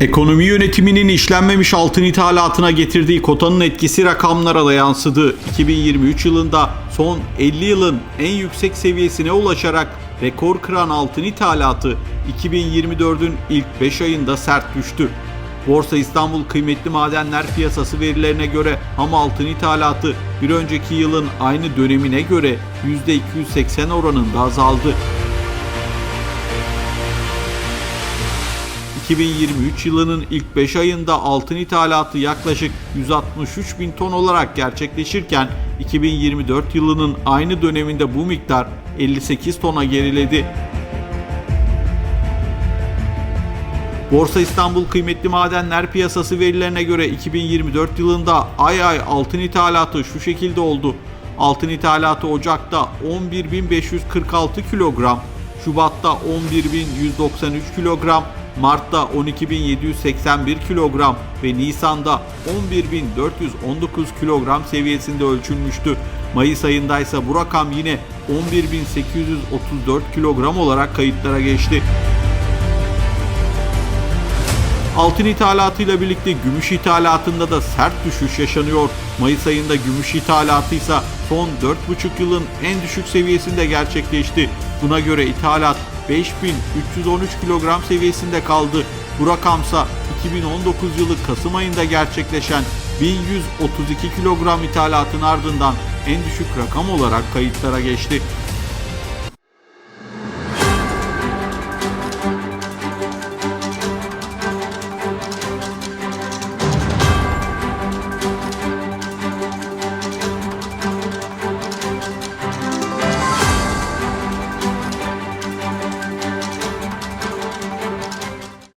Ekonomi yönetiminin işlenmemiş altın ithalatına getirdiği kotanın etkisi rakamlara da yansıdı. 2023 yılında son 50 yılın en yüksek seviyesine ulaşarak rekor kıran altın ithalatı 2024'ün ilk 5 ayında sert düştü. Borsa İstanbul Kıymetli Madenler Piyasası verilerine göre ham altın ithalatı bir önceki yılın aynı dönemine göre %280 oranında azaldı. 2023 yılının ilk 5 ayında altın ithalatı yaklaşık 163 bin ton olarak gerçekleşirken 2024 yılının aynı döneminde bu miktar 58 tona geriledi. Borsa İstanbul Kıymetli Madenler Piyasası verilerine göre 2024 yılında ay ay altın ithalatı şu şekilde oldu. Altın ithalatı Ocak'ta 11.546 kilogram, Şubat'ta 11.193 kilogram, Mart'ta 12.781 kilogram ve Nisan'da 11.419 kilogram seviyesinde ölçülmüştü. Mayıs ayında ise bu rakam yine 11.834 kilogram olarak kayıtlara geçti. Altın ithalatıyla birlikte gümüş ithalatında da sert düşüş yaşanıyor. Mayıs ayında gümüş ithalatı ise son 4,5 yılın en düşük seviyesinde gerçekleşti. Buna göre ithalat 5313 kilogram seviyesinde kaldı. Bu rakamsa 2019 yılı Kasım ayında gerçekleşen 1132 kilogram ithalatın ardından en düşük rakam olarak kayıtlara geçti.